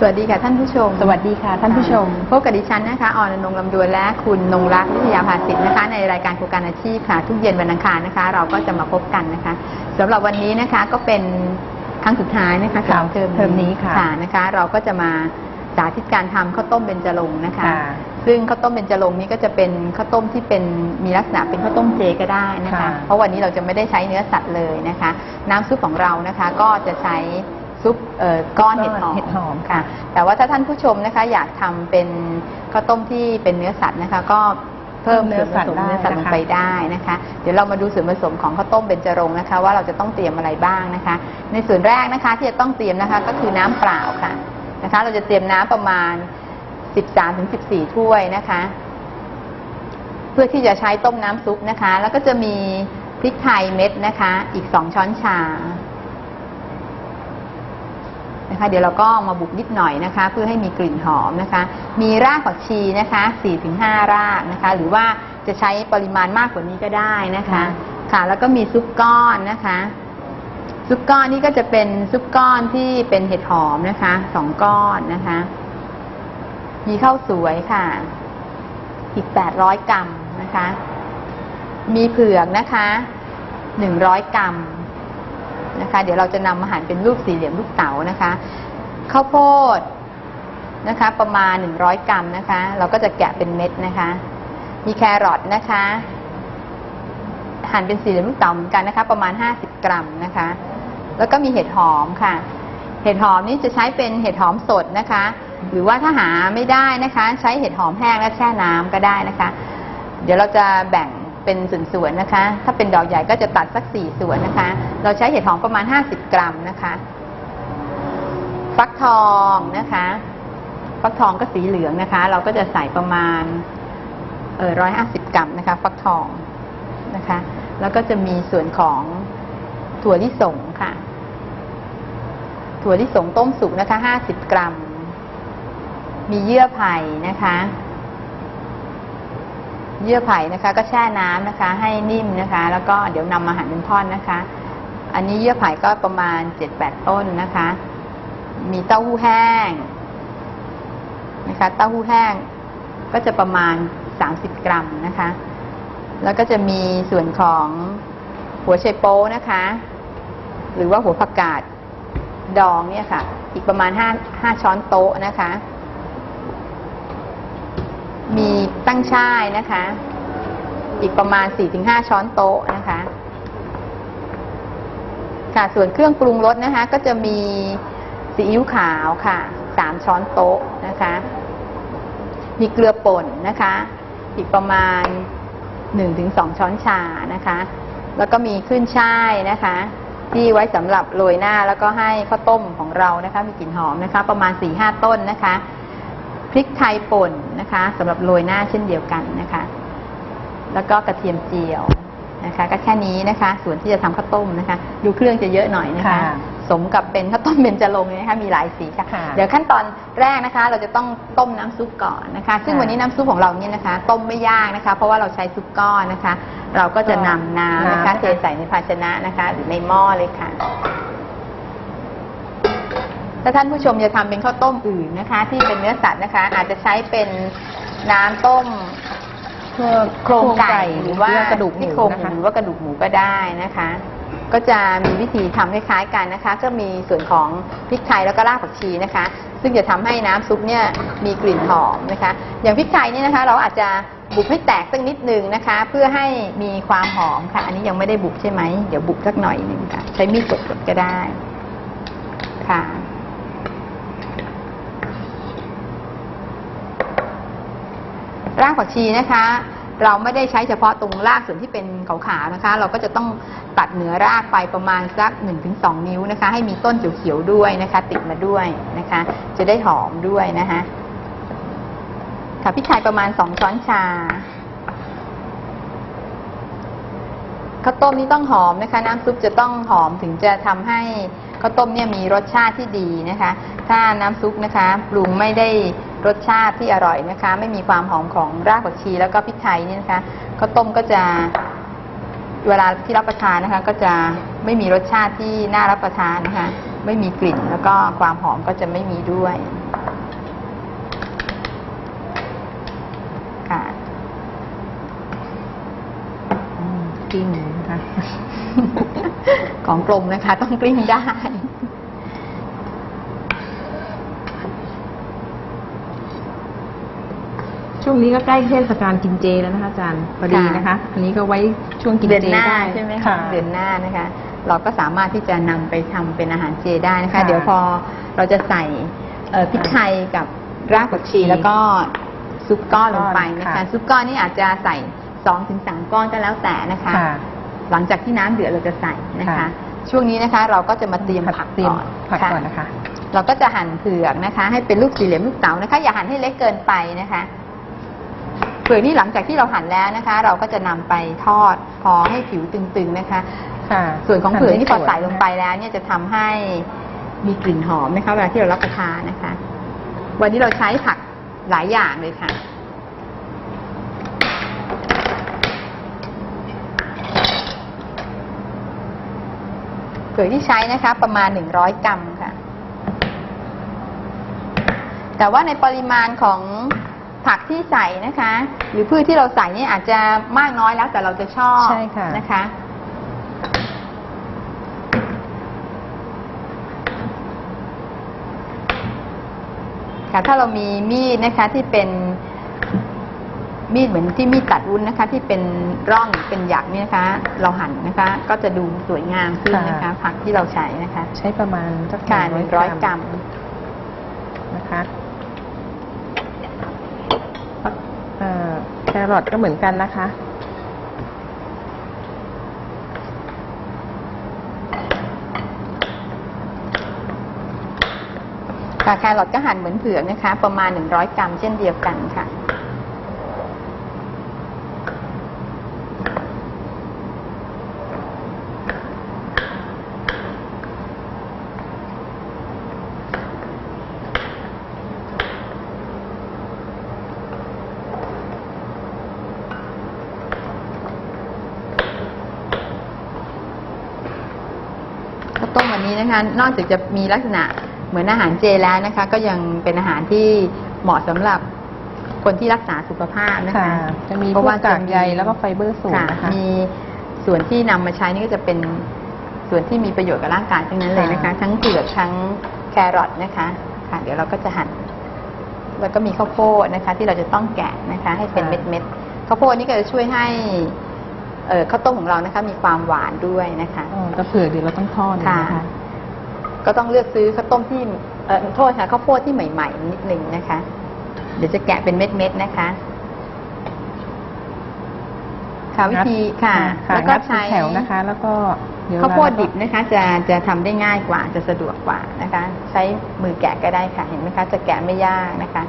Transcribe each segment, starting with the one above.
สวัสดีค่ะท่านผู้ชม สวัสดีค่ะท่านผู้ชม พบกับดิฉันนะคะออนอนงค์ลำดวนและคุณนงรักษ์วิทยาภาสิทธิ์นะคะ ในรายการโครงการอาชีพค่ะ ทุกเย็นวันอังคารนะคะ เราก็จะมาพบกันนะคะสำหรับวันนี้นะคะก็เป็นครั้งสุดท้ายนะคะค่ะของเทอมเทอมนี้ค่ะนะคะ เราก็จะมาสาธิตการทำข้าวต้มเบญจรงค์นะคะค่ะซึ่งข้าวต้มเบญจรงค์นี้ก็จะเป็นข้าวต้มที่เป็นมีลักษณะเป็นข้าวต้มเจก็ได้นะคะค่ะเพราะวันนี้เราจะไม่ได้ใช้เนื้อสัตว์เลยนะคะ น้ำซุปของเรานะคะก็จะใช้ ซุปเอ่อก้อนเห็ดหอมเห็ดหอมค่ะ แต่ว่าถ้าท่านผู้ชมนะคะ อยากทำเป็นข้าวต้มที่เป็นเนื้อสัตว์นะคะ ก็เพิ่มเพิ่มเนื้เนื้ออสัสัตตว์ว์เนื้อสัตว์ลได้งนะคะไปได้นะคะ เดี๋ยวเรามาดูส่วนผสมของข้าวต้มเบญจรงค์นะคะ ว่าเราจะต้องเตรียมอะไรบ้างนะคะ ในส่วนแรกนะคะ ที่จะต้องเตรียมนะคะก็คือน้ำเปล่าค่ะนะคะ เราจะเตรียมน้ำประมาณ 13-14 ถ้วยนะคะ เพื่อที่จะใช้ต้มน้ำซุปนะคะ แล้วก็จะมีพริกไทยเม็ดนะคะ อีก 2 ช้อนชา นะคะ เดี๋ยวเราก็มาบุกนิดหน่อยนะคะ เพื่อให้มีกลิ่นหอมนะคะ มีรากผักชีนะคะ 4-5 รากนะคะ หรือว่าจะใช้ปริมาณมากกว่านี้ก็ได้นะคะ ค่ะ แล้วก็มีซุปก้อนนะคะ ซุปก้อนนี่ก็จะเป็นซุปก้อนที่เป็นเห็ดหอมนะคะสองก้อนนะคะ มีข้าวสวยค่ะ อีก 800 กรัมนะคะ มีเผือกนะคะ 100 กรัม นะคะ เดี๋ยวเราจะนำมาหั่นเป็นรูปสี่เหลี่ยมลูกเต๋านะคะข้าวโพดนะคะ ประมาณ 100 กรัมนะคะ เราก็จะแกะเป็นเม็ดนะคะ มีแครอทนะคะ หั่นเป็นสี่เหลี่ยมลูกเต๋าเหมือนกันนะคะ ประมาณ 50 กรัมนะคะ แล้วก็มีเห็ดหอมค่ะ เห็ดหอมนี่จะใช้เป็นเห็ดหอมสดนะคะ หรือว่าถ้าหาไม่ได้นะคะ ใช้เห็ดหอมแห้งและแช่น้ำก็ได้นะคะ เดี๋ยวเราจะแบ่ง เป็นส่วนๆนะคะ ถ้าเป็นดอกใหญ่ก็จะตัดสักสี่ส่วนนะคะ เราใช้เห็ดหอมประมาณ 50 กรัมนะคะ ฟักทองนะคะ ฟักทองก็สีเหลืองนะคะ เราก็จะใส่ประมาณเออร้อยห้าสิบกรัมนะคะ ฟักทองนะคะ แล้วก็จะมีส่วนของถั่วลิสงค่ะ ถั่วลิสงต้มสุกนะคะ50กรัม มีเยื่อไผ่นะคะ เยื่อไผ่นะคะ ก็แช่น้ำนะคะ ให้นิ่มนะคะ แล้วก็เดี๋ยวนำมาหั่นเป็นท่อนนะคะ อันนี้เยื่อไผ่ก็ประมาณ7-8ต้นนะคะ มีเต้าหู้แห้งนะคะ เต้าหู้แห้งก็จะประมาณ30กรัมนะคะ แล้วก็จะมีส่วนของหัวไชโป๊นะคะ หรือว่าหัวผักกาดดองเนี่ยค่ะ อีกประมาณ5 5ช้อนโต๊ะนะคะ มี ตั้งช่ายนะคะ อีกประมาณ 4-5 ช้อนโต๊ะนะคะ ค่ะส่วนเครื่องปรุงรสนะคะ ก็จะมีซีอิ๊วขาวค่ะ3ช้อนโต๊ะนะคะ มีเกลือป่นนะคะ อีกประมาณ 1-2 ช้อนชานะคะ แล้วก็มีขึ้นช่ายนะคะที่ไว้สำหรับโรยหน้าแล้วก็ให้ข้าวต้มของเรานะคะ มีกลิ่นหอมนะคะ ประมาณ4-5ต้นนะคะ พริกไทยป่นนะคะสำหรับโรยหน้าเช่นเดียวกันนะคะ แล้วก็กระเทียมเจียวนะคะ ก็แค่นี้นะคะ ส่วนที่จะทำข้าวต้มนะคะ ดูเครื่องจะเยอะหน่อยนะคะ ค่ะสมกับเป็นข้าวต้มเบญจรงค์นะคะมีหลายสีค่ะ ค่ะเดี๋ยวขั้นตอนแรกนะคะ เราจะต้องต้มน้ำซุปก่อนนะคะ ซึ่งค่ะวันนี้น้ำซุปของเราเนี่ยนะคะ ต้มไม่ยากนะคะ เพราะว่าเราใช้ซุปก้อนนะคะ เราก็จะนำน้ำนะคะน้ำเทใส่ในภาชนะนะคะ หรือในหม้อเลยค่ะ ถ้าท่านผู้ชมจะทำเป็นข้าวต้มอื่นนะคะ ที่เป็นเนื้อสัตว์นะคะ อาจจะใช้เป็นน้ำต้มเพื่อโครงไก่หรือว่าเกระดูกหมูที่โครงนะหคะรือว่ากระดูกหมูก็ได้นะคะ ก็จะมีวิธีทำคล้ายๆกันนะคะ ก็มีส่วนของพริกไทยแล้วก็รากผักชีนะคะ ซึ่งจะทำให้น้ำซุปเนี่ยมีกลิ่นหอมนะคะ อย่างพริกไทยนี่นะคะ เราอาจจะบุบให้แตกสักนิดนึงนะคะ เพื่อให้มีความหอมค่ะ อันนี้ยังไม่ได้บุบใช่ไหมเดี๋ยวบุบสักหน่อยหนึ่งค่ะ ใช้มีดกดๆก็ได้ค่ะ รากผักชีนะคะ เราไม่ได้ใช้เฉพาะตรงรากส่วนที่เป็นขาวๆนะคะ เราก็จะต้องตัดเหนือรากไปประมาณสัก 1-2 นิ้วนะคะ ให้มีต้นเขียวๆด้วยนะคะ ติดมาด้วยนะคะ จะได้หอมด้วยนะคะค่ะพริกไทยประมาณ 2 ช้อนชาข้าวต้มนี้ต้องหอมนะคะ น้ำซุปจะต้องหอมถึงจะทำให้ข้าวต้มเนี่ยมีรสชาติที่ดีนะคะ ถ้าน้ำซุปนะคะปรุงไม่ได้ รสชาติที่อร่อยนะคะ ไม่มีความหอมของรากผักชีแล้วก็พริกไทยนี่นะคะข้าวต้มก็จะเวลาที่รับประทานนะคะ ก็จะไม่มีรสชาติที่น่ารับประทานนะคะ ไม่มีกลิ่นแล้วก็ความหอมก็จะไม่มีด้วยค่ะอืมกิ้งนะคะของกลมนะคะ ต้องกลิ้งได้ ช่วงนี้ก็ใกล้เทศกาลกินเจแล้วนะคะอาจารย์พอดีนะคะ อันนี้ก็ไว้ช่วงกินเดือนเจหน้าได้ใช่ไหมค่ะคะเดือนหน้านะคะ เราก็สามารถที่จะนำไปทำเป็นอาหารเจได้นะคะค่ะเดี๋ยวพอเราจะใส่เอ่อพริกไทยกับรากผักชีผักชีแล้วก็ซุปก้อนลงไปนะคะค่ะซุปก้อนนี่อาจจะใส่สองถึงสามก้อนก็แล้วแต่นะคะค่ะหลังจากที่น้ำเดือดเราจะใส่นะคะค่ะช่วงนี้นะคะ เราก็จะมาเตรียมผักเตรียมก่อนผักค่ะก่อนนะคะ เราก็จะหั่นเผือกนะคะ ให้เป็นลูกสี่เหลี่ยมลูกเต๋านะคะ อย่าหั่นให้เล็กเกินไปนะคะ เผือกนี่หลังจากที่เราหั่นแล้วนะคะ เราก็จะนำไปทอดพอให้ผิวตึงๆนะคะ ค่ะ ส่วนของเผือกนี่พอใส่ลงไปหั่นแล้ว เนี่ยจะทำให้มีกลิ่นหอมนะคะเวลาที่เรารับประทานนะคะ วันนี้เราใช้ผักหลายอย่างเลยค่ะเผือกที่ใช้นะคะ ประมาณ 100 กรัมค่ะ แต่ว่าในปริมาณของ ผักที่ใส่นะคะ หรือพืชที่เราใส่นี่อาจจะมากน้อยแล้วแต่เราจะชอบใช่ค่ะ นะคะ ค่ะถ้าเรามีมีดนะคะที่เป็นมีดเหมือนที่มีดตัดวุ้นนะคะ ที่เป็นร่องเป็นหยักเนี่ยนะคะ เราหั่นนะคะ ก็จะดูสวยงามขึ้นนะคะ ค่ะ ผักที่เราใช้นะคะ ใช้ประมาณสักค่ะหนึ่งร้อยกรัมนะคะเอ่อแค รอทก็เหมือนกันนะคะ ค่ะแครอทก็หั่นเหมือนเผือกนะคะ ประมาณ 100 กรัมเช่นเดียวกันค่ะ ต้มวันนี้นะคะ นอกจากจะมีลักษณะเหมือนอาหารเจแล้วนะคะ ก็ยังเป็นอาหารที่เหมาะสำหรับคนที่รักษาสุขภาพนะคะค่ะจะมีเพพวราะกว่ากากใยแล้วก็ไฟเบอร์สูงค่ะนะคะมีส่วนที่นำมาใช้นี่ก็จะเป็นส่วนที่มีประโยชน์กับร่างกายทั้งนั้นเลยนะคะค่ะทั้งเผือกทั้งแครอทนะคะ ค่ะ เดี๋ยวเราก็จะหั่นแล้วก็มีข้าวโพดนะคะ ที่เราจะต้องแกะนะคะ ให้เป็นเม็ดๆข้าวโพดนี่ก็จะช่วยให้ เอ่อข้าวต้มของเรานะคะมีความหวานด้วยนะคะอ๋อแต่เผื่อเดี๋ยวเราต้องทอดนะค่ะ คะก็ต้องเลือกซื้อข้าวต้มที่เอ่อโทษค่ะข้าวโพดที่ใหม่ ๆ นิดนึงนะคะ เดี๋ยวจะแกะเป็นเม็ดๆนะคะ ค่ะวิธีค่ะ ค่ะแล้วก็งัดเป็นใช้ แถวนะคะ แล้วก็เดี๋ยวข้าวโพดเรก็ดิบนะคะจะจะทำได้ง่ายกว่าจะสะดวกกว่านะคะ ใช้มือแกะก็ได้ค่ะ เห็นไหมคะ จะแกะไม่ยากนะคะ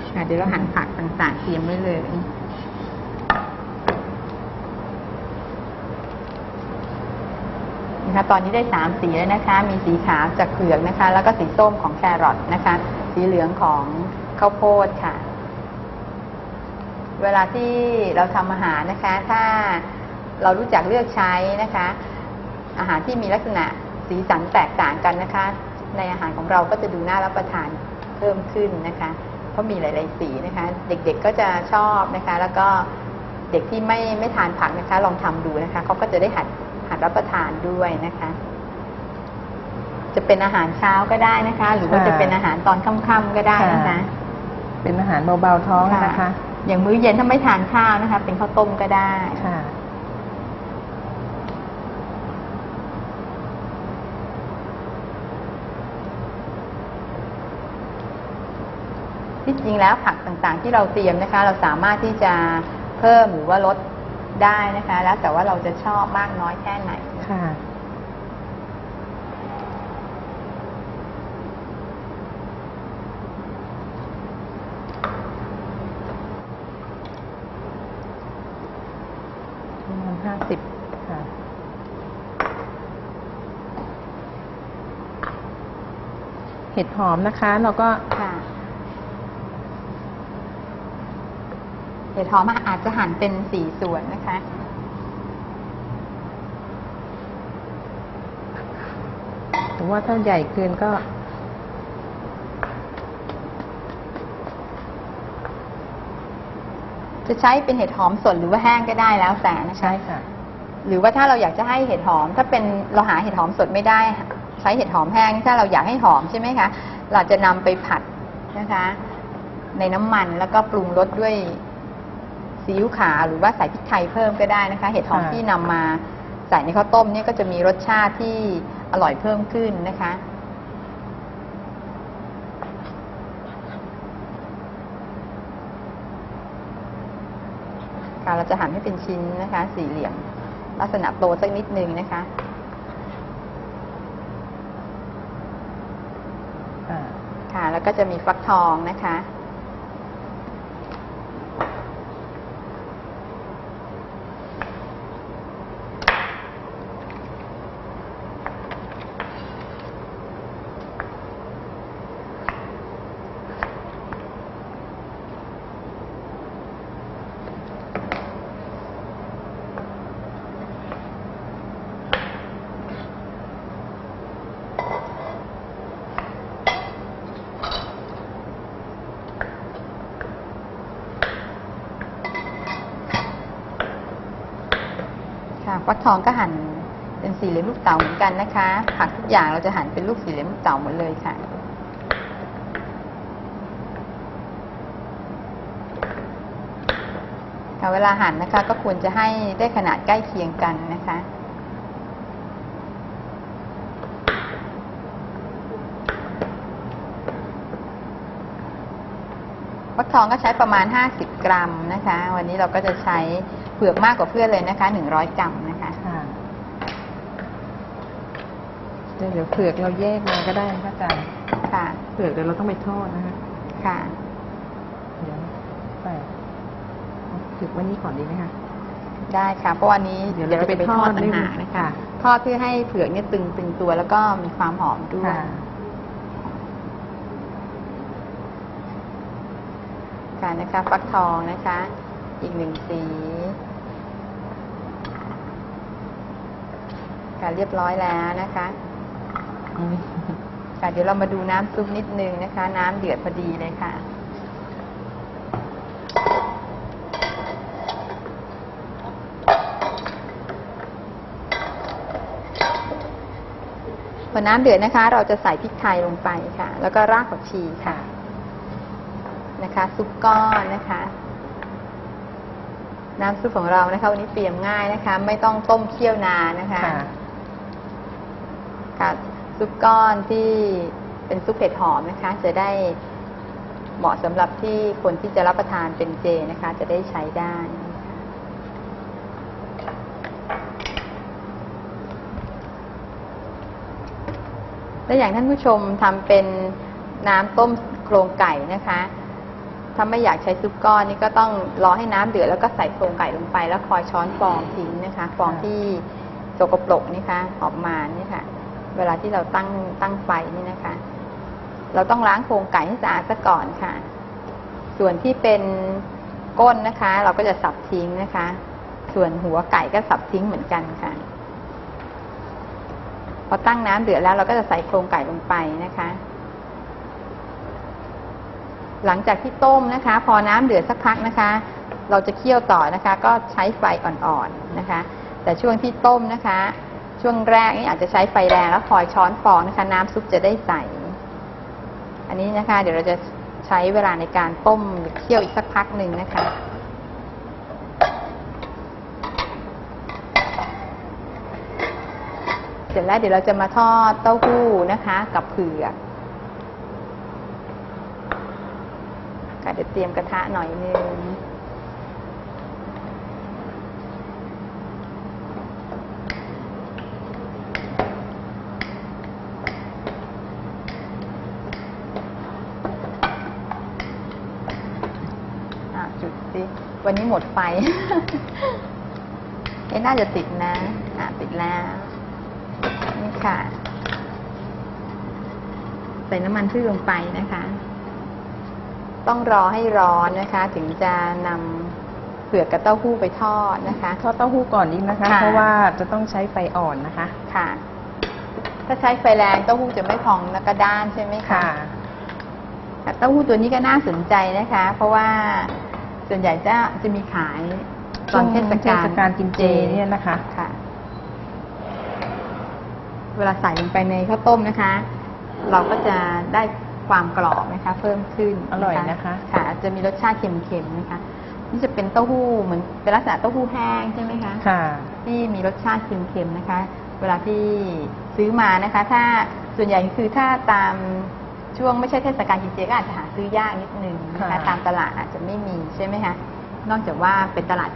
ค่ะ เดี๋ยวเราหั่นผักต่างๆเตรียมไว้เลยนะคะตอนนี้ได้สามสีแล้วนะคะ มีสีขาวจากเผือกนะคะ แล้วก็สีส้มของแครอทนะคะ สีเหลืองของข้าวโพดค่ะ เวลาที่เราทำอาหารนะคะ ถ้าเรารู้จักเลือกใช้นะคะ อาหารที่มีลักษณะสีสันแตกต่างกันนะคะ ในอาหารของเราก็จะดูน่ารับประทานเพิ่มขึ้นนะคะ เพราะมีหลาย ๆ สีนะคะ เด็กๆก็จะชอบนะคะ แล้วก็เด็กที่ไม่ไม่ทานผักนะคะ ลองทำดูนะคะเขาก็จะได้หัดหัดรับประทานด้วยนะคะ จะเป็นอาหารเช้าก็ได้นะคะ หรือว่าค่ะจะเป็นอาหารตอนค่ำๆก็ได้นะคะค่ะเป็นอาหารเบาๆท้องนะคะ อย่างมื้อเย็นถ้าไม่ทานข้าวนะคะ เป็นข้าวต้มก็ได้ค่ะ ที่จริงแล้วผักต่างๆ ที่เราเตรียมนะคะ เราสามารถที่จะเพิ่มหรือว่าลดได้นะคะ แล้วแต่ว่าเราจะชอบมากน้อยแค่ไหน ค่ะ ประมาณห้าสิบค่ะ เห็ดหอมนะคะ เราก็ค่ เห็ดหอมอาจจะหั่นเป็นสี่ส่วนนะคะรือว่าถ้าใหญ่เกินก็ จะใช้เป็นเห็ดหอมสดหรือว่าแห้งก็ได้แล้วแต่นะใช่ค่ะ หรือว่าถ้าเราอยากจะให้เห็ดหอม ถ้าเป็นเราหาเห็ดหอมสดไม่ได้ ใช้เห็ดหอมแห้งถ้าเราอยากให้หอมใช่ไหมคะเราจะนำไปผัดนะคะ ในน้ำมันแล้วก็ปรุงรสด้วย ซีอิ๊วขาวหรือว่าใส่พริกไทยเพิ่มก็ได้นะคะ เห็ดหอมค่ะที่นำมาใส่ในข้าวต้มเนี่ยก็จะมีรสชาติที่อร่อยเพิ่มขึ้นนะคะ ค่ะเราจะหั่นให้เป็นชิ้นนะคะ สี่เหลี่ยม ลักษณะโตสักนิดนึงนะคะอ่าค่ะแล้วก็จะมีฟักทองนะคะ ค่ะฟักทองก็หั่นเป็นสี่เหลี่ยมลูกเต๋าเหมือนกันนะคะ ผักทุกอย่างเราจะหั่นเป็นลูกสี่เหลี่ยมลูกเต๋าหมดเลยค่ะ ค่ะเวลาหั่นนะคะ ก็ควรจะให้ได้ขนาดใกล้เคียงกันนะคะฟักทองก็ใช้ประมาณ 50 กรัมนะคะ วันนี้เราก็จะใช้ เปลือกมากกว่าเพื่อนเลยนะคะ100กรัมนะคะค่ะเดี๋ยวเดี๋ยวเผือกเราแยกมาก็ได้นะคะอาจารย์ค่ะ เผือกเดี๋ยวเราต้องไปทอดนะคะค่ะ เดี๋ยวใส่ถึกวันนี้ก่อนดีไหมคะ ได้ค่ะ เพราะวันนี้เดี๋เดี๋ยยววเราเราจะไปทอดไปทอดต่างหากด้วยนะคะค่ะทอดเพื่อให้เผือกเนี่ยตึงตึงตัวแล้วก็มีความหอมด้วยค่ะค่ะนะคะ ฟักทองนะคะ อีกหนึ่งสี ค่ะ เรียบร้อยแล้วนะคะอืมค่ะเดี๋ยวเรามาดูน้ำซุปนิดนึงนะคะ น้ำเดือดพอดีเลยค่ะพอน้ำเดือดนะคะ เราจะใส่พริกไทยลงไปค่ะ แล้วก็รากผักชีค่ะ นะคะ ซุปก้อนนะคะ น้ำซุปของเรานะคะวันนี้เตรียมง่ายนะคะ ไม่ต้องต้มเคี่ยวนานนะคะค่ะค่ะ ซุปก้อนที่เป็นซุปเห็ดหอมนะคะ จะได้เหมาะสำหรับที่คนที่จะรับประทานเป็นเจนะคะ จะได้ใช้ได้และอย่างท่านผู้ชมทำเป็นน้ำต้มโครงไก่นะคะ ถ้าไม่อยากใช้ซุปก้อนนี่ก็ต้องรอให้น้ำเดือดแล้วก็ใส่โครงไก่ลงไป แล้วคอยช้อนฟองทิ้งนะคะ ฟองที่สกปรกนี่ค่ะออกมานี่ค่ะ เวลาที่เราตั้งตั้งไฟนี่นะคะ เราต้องล้างโครงไก่ให้สะอาดซะก่อนค่ะ ส่วนที่เป็นก้นนะคะ เราก็จะสับทิ้งนะคะ ส่วนหัวไก่ก็สับทิ้งเหมือนกันค่ะ พอตั้งน้ำเดือดแล้วเราก็จะใส่โครงไก่ลงไปนะคะ หลังจากที่ต้มนะคะ พอน้ำเดือดสักพักนะคะ เราจะเคี่ยวต่อนะคะ ก็ใช้ไฟอ่อนๆนะคะ แต่ช่วงที่ต้มนะคะ ช่วงแรกนี่อาจจะใช้ไฟแรงแล้วคอยช้อนฟองนะคะ น้ำซุปจะได้ใส อันนี้นะคะ เดี๋ยวเราจะใช้เวลาในการต้มเคี่ยวอีกสักพักหนึ่งนะคะเสร็จแล้วเดี๋ยวเราจะมาทอดเต้าหู้นะคะ กับเผือกค่ะเดี๋ยวเตรียมกระทะหน่อยนึง สิ วันนี้หมดไฟ เอ๊ะน่าจะติดนะ อะติดแล้ว นี่ค่ะ ใส่น้ำมันพืชลงไปนะคะ ต้องรอให้ร้อนนะคะ ถึงจะนำเผือกกับเต้าหู้ไปทอดนะคะ ทอดเต้าหู้ก่อนดีนะคะค่ะเพราะว่าจะต้องใช้ไฟอ่อนนะคะ ค่ะ ถ้าใช้ไฟแรงเต้าหู้จะไม่พองแล้วก็ด้านใช่ไหมคะค่ะแต่เต้าหู้ตัวนี้ก็น่าสนใจนะคะ เพราะว่า ส่วนใหญ่จะจะมีขายตอนเทศกาลเทศกาลกินเจเนี่ยนะคะค่ะ เวลาใส่ลงไปในข้าวต้มนะคะ เราก็จะได้ความกรอบนะคะ เพิ่มขึ้นอร่อยนะคะ ค่ะ จะมีรสชาติเค็มๆนะคะนี่จะเป็นเต้าหู้เหมือนเป็นลักษณะเต้าหู้แห้งใช่ไหมคะค่ะ ที่มีรสชาติเค็มๆนะคะ เวลาที่ซื้อมานะคะ ถ้าส่วนใหญ่คือถ้าตาม ช่วงไม่ใช่เทศกาลกินเจก็อาจจะหาซื้อยากนิดนึงนะคะค่ะตามตลาดอาจจะไม่มีใช่ไหมคะนอกจากว่าเป็นตลาด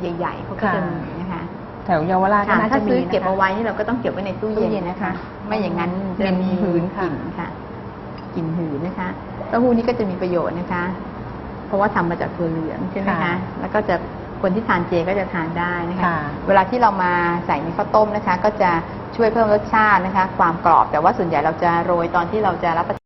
ใหญ่ๆเขาก็จะมีนะคะแถวเยาวราชก็ค่ะน่าถ้าจะมีซื้อนะคะ เก็บเอาไว้นี่เราก็ต้องเก็บไว้ในตู้ตู้เย็นเย็นนะนะคะคะ ไม่อย่างนั้นเหม็จะนมีหืนค่ะกลิ่นค่ะกลิ่นหืนนะคะเต้าหู้นี่ก็จะมีประโยชน์นะคะ เพราะว่าทำมาจากถั่วเหลืองใช่ไหมคะค่ะแล้วก็จะคนที่ทานเจก็จะทานได้นะคะ ค่ะ เวลาที่เรามาใส่ในข้าวต้มนะคะ ก็จะช่วยเพิ่มรสชาตินะคะ ความกรอบแต่ว่าส่วนใหญ่เราจะโรยตอนที่เราจะรับประ